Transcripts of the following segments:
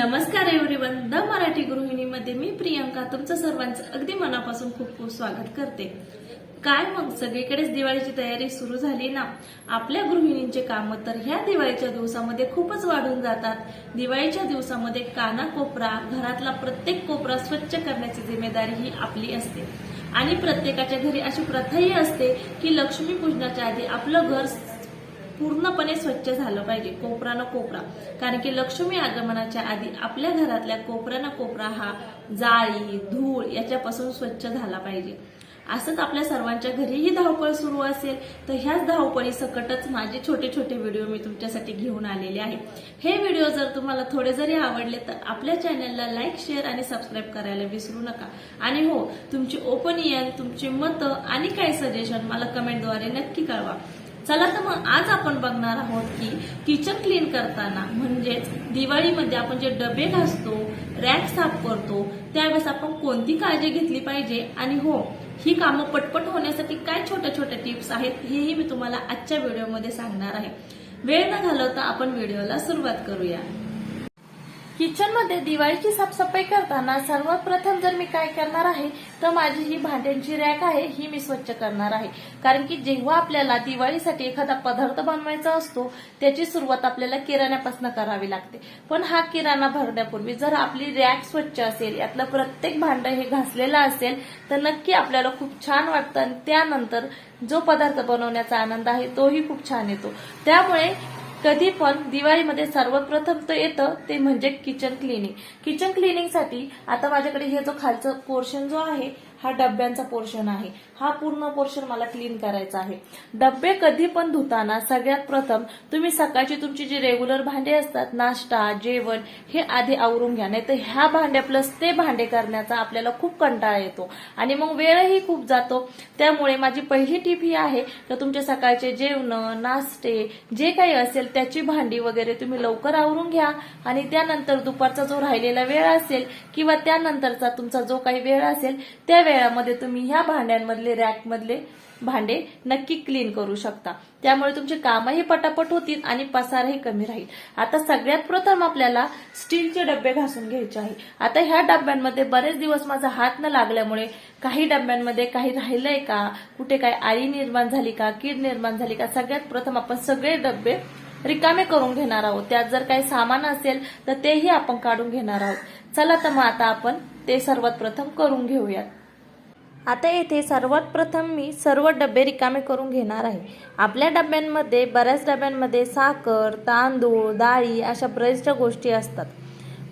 नमस्कार everyone the Marathi गृहिणीमध्ये मी प्रियंका. तुमचं सर्वांचं अगदी मनापासून खूप खूप स्वागत करते. काय मग? सगळीकडेच दिवाळीची तयारी सुरू झाली ना? आपल्या गृहिणींचे काम तर ह्या दिवाळीच्या दिवसामध्ये खूपच वाढून जातात. दिवाळीच्या दिवसामध्ये काना कोपरा घरातला प्रत्येक कोपरा स्वच्छ करण्याची जिम्मेदारी ही आपली असते. आणि प्रत्येकाच्या घरी अशी प्रथाही असते की लक्ष्मीपूजनाच्या आधी आपलं घर पूर्णपणे स्वच्छ झालं पाहिजे कोपरा न कोपरा. कारण की लक्ष्मी आगमनाच्या आधी आपल्या घरातल्या कोपरा न कोपरा हा जाळी धूळ याच्यापासून स्वच्छ झाला पाहिजे. असंच आपल्या सर्वांच्या घरीही धावपळ सुरू असेल तर ह्याच धावपळी सकटच माझे छोटे छोटे व्हिडिओ मी तुमच्यासाठी घेऊन आलेले आहे. हे व्हिडिओ जर तुम्हाला थोडे जरी आवडले तर आपल्या चॅनलला लाईक शेअर आणि सबस्क्राईब करायला विसरू नका. आणि हो तुमची ओपिनियन तुमची मतं आणि काही सजेशन मला कमेंटद्वारे नक्की कळवा. चला तर मग आज आपण बघणार आहोत की किचन क्लीन करताना म्हणजेच दिवाळीमध्ये आपण जे डबे घासतो रॅक साफ करतो त्यावेळेस आपण कोणती काळजी घेतली पाहिजे? आणि हो ही कामं पटपट होण्यासाठी काय छोट्या छोट्या टिप्स आहेत हेही मी तुम्हाला आजच्या व्हिडिओमध्ये सांगणार आहे. वेळ न घालवता आपण व्हिडिओला सुरुवात करूया. किचनमध्ये दिवाळीची साफसफाई करताना सर्वात प्रथम जर मी काय करणार आहे तर माझी ही भांड्यांची रॅक आहे ही मी स्वच्छ करणार आहे. कारण की जेव्हा आपल्याला दिवाळीसाठी एखादा पदार्थ बनवायचा असतो त्याची सुरुवात आपल्याला किराण्यापासून करावी लागते. पण हा किराणा भरण्यापूर्वी जर आपली रॅक स्वच्छ असेल यातलं प्रत्येक भांड हे घासलेलं असेल तर नक्की आपल्याला खूप छान वाटतं. आणि त्यानंतर जो पदार्थ बनवण्याचा आनंद आहे तोही खूप छान येतो. त्यामुळे कधी पण दिवाळीमध्ये सर्वप्रथम तर येतं ते म्हणजे किचन क्लिनिंग किचन क्लिनिंगसाठी आता माझ्याकडे हे जो खालचा पोर्शन जो आहे हा डब्यांचा पोर्शन आहे. हा पूर्ण पोर्शन मला क्लीन करायचा आहे. डब्बे कधी पण धुताना सगळ्यात प्रथम तुम्ही सकाळची तुमची जी रेग्युलर भांडे असतात नाश्ता जेवण हे आधी आवरून घ्या. नाही तर ह्या भांड्या प्लस ते भांडे करण्याचा आपल्याला खूप कंटाळा येतो. आणि मग वेळही खूप जातो. त्यामुळे माझी पहिली टीप ही आहे की तुमचे सकाळचे जेवण नाश्ते जे काही असेल त्याची भांडी वगैरे तुम्ही लवकर आवरून घ्या. आणि त्यानंतर दुपारचा जो राहिलेला वेळ असेल किंवा त्यानंतरचा तुमचा जो काही वेळ असेल त्या वेळामध्ये तुम्ही ह्या भांड्यांमधले रॅकमधले भांडे नक्की क्लीन करू शकता. त्यामुळे तुमचे कामही पटापट होतील आणि पसारही कमी राहील. आता सगळ्यात प्रथम आपल्याला स्टीलचे डबे घासून घ्यायचे आहे. आता ह्या डब्यांमध्ये बरेच दिवस माझा हात न लागल्यामुळे काही डब्यांमध्ये काही राहिलंय का? कुठे काय आळी निर्माण झाली का? कीड निर्माण झाली का? सगळ्यात प्रथम आपण सगळे डबे रिकामे करून घेणार आहोत. त्यात जर काही सामान असेल तर तेही आपण काढून घेणार आहोत. चला तर मग आता आपण ते सर्वात प्रथम करून घेऊयात. आता येथे सर्वात प्रथम मी सर्व डबे रिकामे करून घेणार आहे. आपल्या डब्यांमध्ये बऱ्याच डब्यांमध्ये साखर तांदूळ डाळी अशा बऱ्याचशा गोष्टी असतात.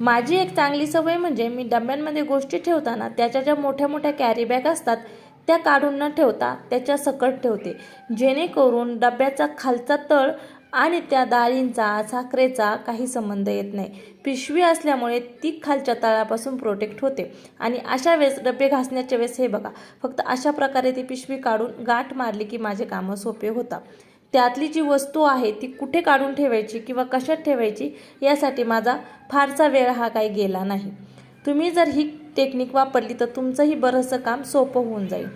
माझी एक चांगली सवय म्हणजे मी डब्यांमध्ये गोष्टी ठेवताना त्याच्या ज्या मोठ्या मोठ्या कॅरीबॅग असतात त्या काढून न ठेवता त्याच्या सकट ठेवते. जेणेकरून डब्याचा खालचा तळ आणि त्या डाळींचा साखरेचा काही संबंध येत नाही. पिशवी असल्यामुळे ती खालच्या तळापासून प्रोटेक्ट होते. आणि अशा वेळेस डबे घासण्याच्या वेळेस हे बघा फक्त अशा प्रकारे ती पिशवी काढून गाठ मारली की माझे कामं सोपे होतात. त्यातली जी वस्तू आहे ती कुठे काढून ठेवायची किंवा कशात ठेवायची यासाठी माझा फारसा वेळ हा काही गेला नाही. तुम्ही जर ही टेक्निक वापरली तर तुमचंही बरंचसं काम सोपं होऊन जाईल.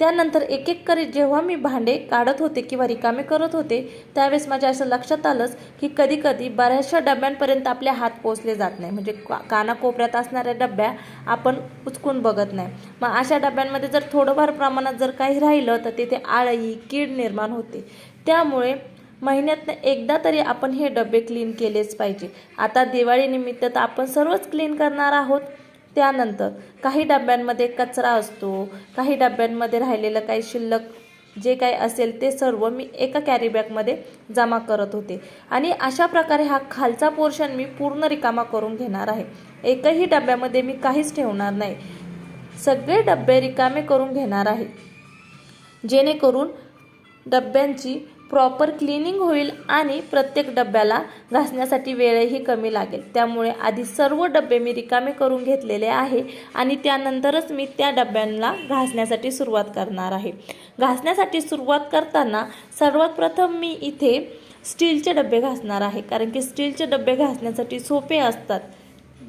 त्यानंतर एक एक करीत जेव्हा मी भांडे काढत होते किंवा रिकामे करत होते त्यावेळेस माझ्या असं लक्षात आलंच की कधी कधी बऱ्याचशा डब्यांपर्यंत आपले हात पोचले जात नाही. म्हणजे का कानाकोपऱ्यात असणाऱ्या डब्या आपण उचकून बघत नाही. मग अशा डब्यांमध्ये जर थोडंफार प्रमाणात जर काही राहिलं तर तिथे आळही कीड निर्माण होते. त्यामुळे महिन्यातनं एकदा तरी आपण हे डबे क्लीन केलेच पाहिजे. आता दिवाळीनिमित्त तर आपण सर्वच क्लीन करणार आहोत. त्यानंतर काही डब्यांमध्ये कचरा असतो काही डब्यांमध्ये राहिलेलं काही शिल्लक जे काही असेल ते सर्व मी एका कॅरीबॅगमध्ये जमा करत होते. आणि अशा प्रकारे हा खालचा पोर्शन मी पूर्ण रिकामा करून घेणार आहे. एकही डब्यामध्ये मी काहीच ठेवणार नाही. सगळे डबे रिकामे करून घेणार आहे. जेणेकरून डब्यांची प्रॉपर क्लिनिंग होईल आणि प्रत्येक डब्याला घासण्यासाठी वेळही कमी लागेल. त्यामुळे आधी सर्व डबे मी रिकामे करून घेतलेले आहे आणि त्यानंतरच मी त्या डब्यांना घासण्यासाठी सुरुवात करणार आहे. घासण्यासाठी सुरुवात करताना सर्वात प्रथम मी इथे स्टीलचे डबे घासणार आहे कारण की स्टीलचे डबे घासण्यासाठी सोपे असतात.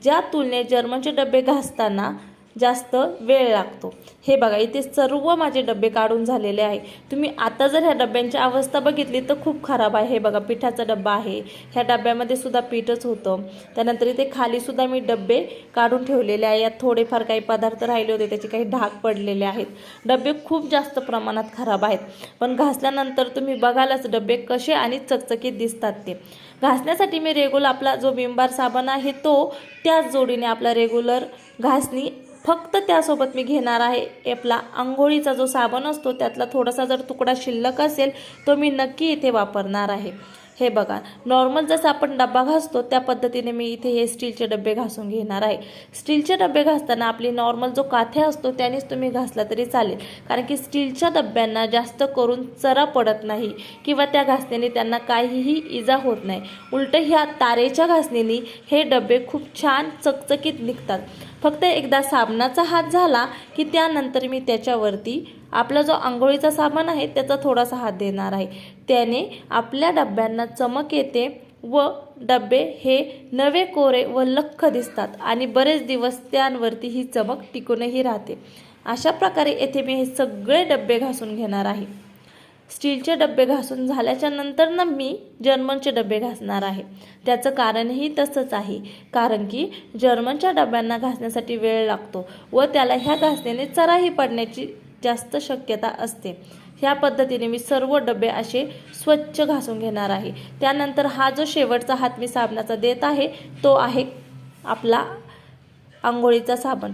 ज्या तुलनेत जर्मनचे डबे घासताना जास्त वेळ लागतो. हे बघा इथे सर्व माझे डबे काढून झालेले आहे. तुम्ही आता जर ह्या डब्यांची अवस्था बघितली तर खूप खराब आहे. हे बघा पिठाचा डब्बा आहे. ह्या डब्यामध्ये सुद्धा पीठच होतं. त्यानंतर इथे खालीसुद्धा मी डबे काढून ठेवलेले आहे. यात थोडेफार काही पदार्थ राहिले होते त्याचे काही ढाक पडलेले आहेत. डबे खूप जास्त प्रमाणात खराब आहेत. पण घासल्यानंतर तुम्ही बघालच डबे कसे आणि चकचकीत दिसतात ते. घासण्यासाठी मी रेग्युलर आपला जो विंबार साबण आहे तो त्याच जोडीने आपला रेग्युलर घासणी फक्त त्यासोबत मी घेणार आहे. आपला आंघोळीचा जो साबण असतो त्यातला थोडासा जर तुकडा शिल्लक असेल तो मी नक्की इथे वापरणार आहे. हे बघा नॉर्मल जसं आपण डब्बा घासतो त्या पद्धतीने मी इथे हे स्टीलचे डबे घासून घेणार आहे. स्टीलचे डबे घासताना आपली नॉर्मल जो काथ्या असतो त्यानेच तुम्ही घासला तरी चालेल. कारण की स्टीलच्या डब्यांना जास्त करून चरा पडत नाही किंवा त्या घासण्याने त्यांना काहीही इजा होत नाही. उलट ह्या तारेच्या घासणीने हे डबे खूप छान चकचकीत निघतात. फक्त एकदा साबणाचा हात झाला की त्यानंतर मी त्याच्यावरती आपला जो आंघोळीचा साबण आहे त्याचा थोडासा हात देणार आहे. त्याने आपल्या डब्यांना चमक येते व डबे हे नवे कोरे व लख्ख दिसतात आणि बरेच दिवस त्यांवरती ही चमक टिकूनही राहते. अशा प्रकारे येथे मी हे सगळे डबे घासून घेणार आहे. स्टीलचे डबे घासून झाल्याच्यानंतर ना मी जर्मनचे डबे घासणार आहे. त्याचं कारणही तसंच आहे कारण की जर्मनच्या डब्यांना घासण्यासाठी वेळ लागतो व त्याला ह्या घासण्याने चराही पडण्याची जास्त शक्यता असते. ह्या पद्धतीने मी सर्व डबे असे स्वच्छ घासून घेणार आहे. त्यानंतर हा जो शेवटचा हात मी साबणाचा देत आहे तो आहे आपला आंघोळीचा साबण.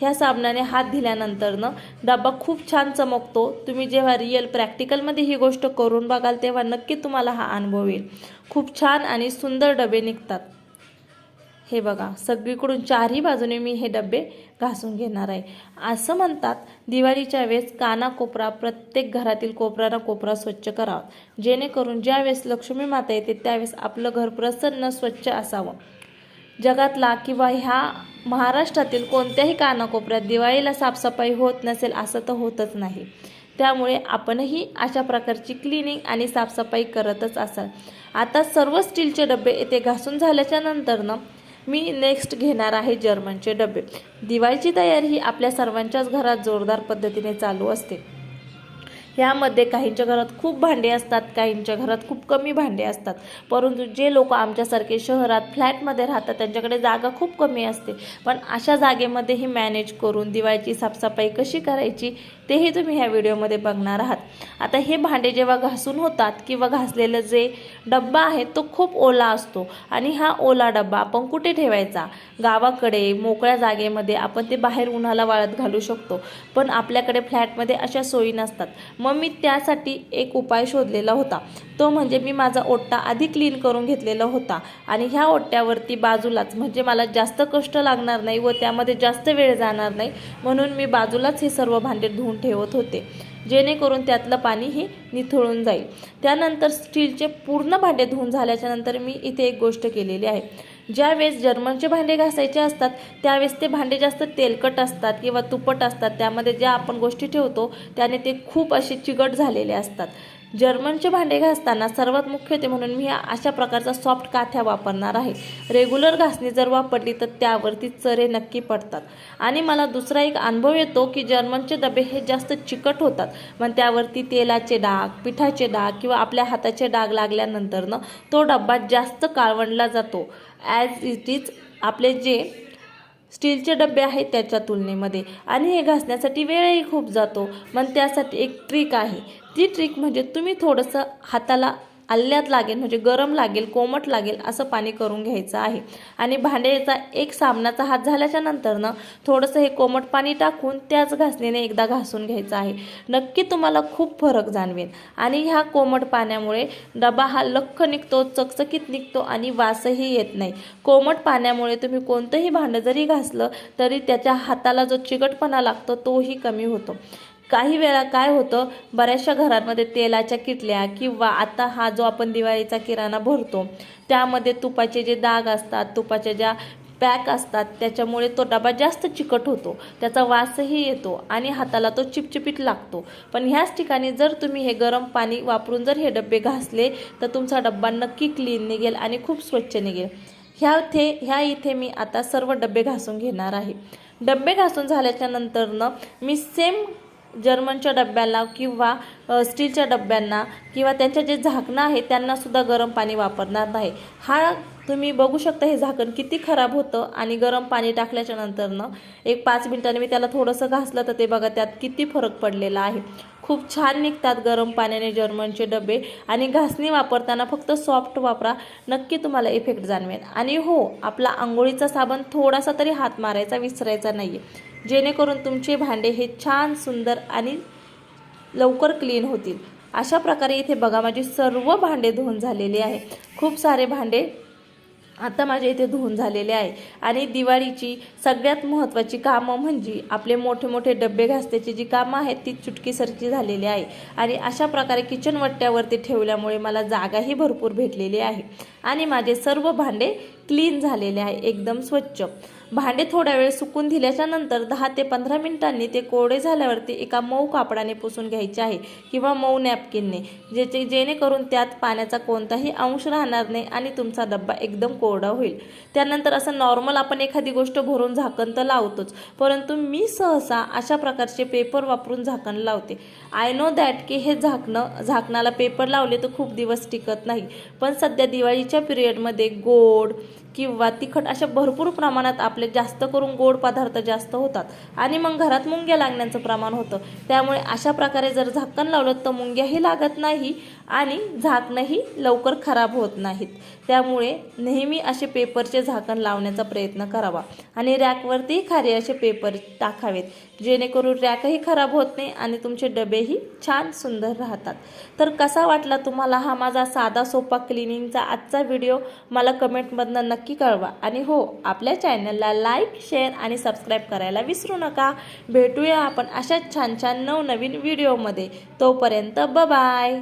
ह्या साबणाने हात दिल्यानंतरनं डबा खूप छान चमकतो. तुम्ही जेव्हा रिअल प्रॅक्टिकलमध्ये ही गोष्ट करून बघाल तेव्हा नक्की तुम्हाला हा अनुभव येईल. खूप छान आणि सुंदर डबे निघतात. हे बघा सगळीकडून चारही बाजूने मी हे डबे घासून घेणार आहे. असं म्हणतात दिवाळीच्या वेळेस कानाकोपरा प्रत्येक घरातील कोपरा ना कोपरा स्वच्छ करावा. जेणेकरून ज्या वेळेस लक्ष्मी माता येते त्यावेळेस आपलं घर प्रसन्न स्वच्छ असावं. जगातला किंवा ह्या महाराष्ट्रातील कोणत्याही कानाकोपऱ्यात दिवाळीला साफसफाई होत नसेल असं तर होतच नाही. त्यामुळे आपणही अशा प्रकारची क्लिनिंग आणि साफसफाई करतच असाल. आता सर्व स्टीलचे डबे येथे घासून झाल्याच्या नंतरनं मी नेक्स्ट घेणार आहे जर्मनचे डबे. दिवाळीची तयारी ही आपल्या सर्वांच्याच घरात जोरदार पद्धतीने चालू असते. ह्यामध्ये काहींच्या घरात खूप भांडे असतात काहींच्या घरात खूप कमी भांडे असतात. परंतु जे लोक आमच्यासारखे शहरात फ्लॅटमध्ये राहतात त्यांच्याकडे जागा खूप कमी असते. पण अशा जागेमध्येही मॅनेज करून दिवाळीची साफसफाई कशी करायची तेही तुम्ही ह्या व्हिडिओमध्ये बघणार आहात. आता हे भांडे जेव्हा घासून होतात किंवा घासलेलं जे डब्बा आहे तो खूप ओला असतो आणि हा ओला डब्बा आपण कुठे ठेवायचा? गावाकडे मोकळ्या जागेमध्ये आपण ते बाहेर उन्हाला वाळत घालू शकतो. पण आपल्याकडे फ्लॅटमध्ये अशा सोयी नसतात. मग मी त्यासाठी एक उपाय शोधलेला होता. तो म्हणजे मी माझा ओट्टा आधी क्लीन करून घेतलेला होता आणि ह्या ओट्ट्यावरती बाजूलाच म्हणजे मला जास्त कष्ट लागणार नाही व त्यामध्ये जास्त वेळ जाणार नाही म्हणून मी बाजूलाच हे सर्व भांडे धुवून ठेवत होते. जेणेकरून त्यातलं पाणीही निथळून जाईल. त्यानंतर स्टीलचे पूर्ण भांडे धुवून झाल्याच्यानंतर मी इथे एक गोष्ट केलेली आहे. ज्यावेळेस जर्मनचे भांडे घासायचे असतात त्यावेळेस ते भांडे जास्त तेलकट असतात किंवा तुपट असतात. त्यामध्ये ज्या आपण गोष्टी ठेवतो त्याने ते खूप असे चिकट झालेले असतात. जर्मनचे भांडे घासताना सर्वात मुख्य ते म्हणून मी अशा प्रकारचा सॉफ्ट काथ्या वापरणार आहे. रेग्युलर घासणी जर वापरली तर त्यावरती चरे नक्की पडतात. आणि मला दुसरा एक अनुभव येतो की जर्मनचे डबे हे जास्त चिकट होतात. मग त्यावरती तेलाचे डाग पिठाचे डाग किंवा आपल्या हाताचे डाग लागल्यानंतरनं तो डब्बा जास्त काळवंडला जातो. ॲज इट इज आपले जे स्टीलचे डबे आहेत त्याच्या तुलनेमध्ये. आणि हे घासण्यासाठी वेळही खूप जातो. मग त्यासाठी एक ट्रिक आहे. ती ट्रिक म्हणजे तुम्ही थोडंसं हाताला आल्यात लागेल म्हणजे गरम लागेल कोमट लागेल असं पाणी करून घ्यायचं आहे. आणि भांड्याचा एक साबणाचा हात झाल्याच्या नंतरनं थोडंसं हे कोमट पाणी टाकून त्याच घासणीने एकदा घासून घ्यायचं आहे. नक्की तुम्हाला खूप फरक जाणवेल. आणि ह्या कोमट पाण्यामुळे डबा हा लख्ख निघतो चकचकीत निघतो आणि वासही येत नाही. कोमट पाण्यामुळे तुम्ही कोणतंही भांडं जरी घासलं तरी त्याच्या हाताला जो चिकटपणा लागतो तोही कमी होतो. काही वेळा काय होतं बऱ्याचशा घरांमध्ये तेलाच्या किटल्या किंवा आता हा जो आपण दिवाळीचा किराणा भरतो त्यामध्ये तुपाचे जे दाग असतात तुपाच्या ज्या पॅक असतात त्याच्यामुळे तो डबा जास्त चिकट होतो त्याचा वासही येतो आणि हाताला तो चिपचिपीत लागतो. पण ह्याच ठिकाणी जर तुम्ही हे गरम पाणी वापरून जर हे डबे घासले तर तुमचा डब्बा नक्की क्लीन निघेल आणि खूप स्वच्छ निघेल. ह्या थे ह्या इथे मी आता सर्व डबे घासून घेणार आहे. डबे घासून झाल्याच्या नंतरनं मी सेम जर्मनच्या डब्याला किंवा स्टीलच्या डब्यांना किंवा त्यांच्या जे झाकणं आहे त्यांनासुद्धा गरम पाणी वापरणार नाही. हा तुम्ही बघू शकता हे झाकण किती खराब होतं आणि गरम पाणी टाकल्याच्या नंतरनं एक पाच मिनिटांनी मी त्याला थोडंसं घासलं तर ते बघा त्यात किती फरक पडलेला आहे. खूप छान निघतात गरम पाण्याने जर्मनचे डबे आणि घासणी वापरताना फक्त सॉफ्ट वापरा नक्की तुम्हाला इफेक्ट जाणवेल. आणि हो आपला आंघोळीचा साबण थोडासा तरी हात मारायचा विसरायचा नाही जेणेकरून तुमचे भांडे हे छान सुंदर आणि लवकर क्लीन होतील. अशा प्रकारे इथे बघा माझी सर्व भांडे धुवून झालेले आहे. खूप सारे भांडे आता माझ्या इथे धुवून झालेले आहे. आणि दिवाळीची सगळ्यात महत्त्वाची कामं म्हणजे आपले मोठे मोठे डबे घासण्याची जी कामं आहेत ती चुटकीसरची झालेली आहे. आणि अशा प्रकारे किचन वट्ट्यावरती ठेवल्यामुळे मला जागाही भरपूर भेटलेली आहे. आणि माझे सर्व भांडे क्लीन झालेले आहे. एकदम स्वच्छ. भांडे थोड्या वेळ सुकून दिल्याच्या नंतर दहा ते पंधरा मिनिटांनी ते कोरडे झाल्यावरती एका मऊ कापडाने पुसून घ्यायचे आहे किंवा मऊ नॅपकिनने ज्याचे जेणेकरून त्यात पाण्याचा कोणताही अंश राहणार नाही आणि तुमचा डब्बा एकदम कोरडा होईल. त्यानंतर असं नॉर्मल आपण एखादी गोष्ट भरून झाकण तर लावतोच परंतु मी सहसा अशा प्रकारचे पेपर वापरून झाकण लावते. आय नो दॅट की हे झाकणं झाकणाला पेपर लावले तर खूप दिवस टिकत नाही. पण सध्या दिवाळीच्या पिरियडमध्ये गोड किंवा तिखट अशा भरपूर प्रमाणात आपले जास्त करून गोड पदार्थ जास्त होतात. आणि मग घरात मुंग्या लागण्याचं प्रमाण होतं. त्यामुळे अशा प्रकारे जर झाकण लावलं तर मुंग्याही लागत नाही आणि झाकणंही लवकर खराब होत नाहीत. त्यामुळे नेहमी असे पेपरचे झाकण लावण्याचा प्रयत्न करावा आणि रॅकवरती खारे असे पेपर टाकावेत जेणेकरून रॅकही खराब होत नाही आणि तुमचे डबेही छान सुंदर राहतात. तर कसा वाटला तुम्हाला हा माझा साधा सोपा क्लिनिंगचा आजचा व्हिडिओ? मला कमेंटमधनं नक्की कळवा. आणि हो आपल्या चॅनलला लाईक शेअर आणि सबस्क्राईब करायला विसरू नका. भेटूया आपण अशाच छान छान नवनवीन व्हिडिओमध्ये. तोपर्यंत बाय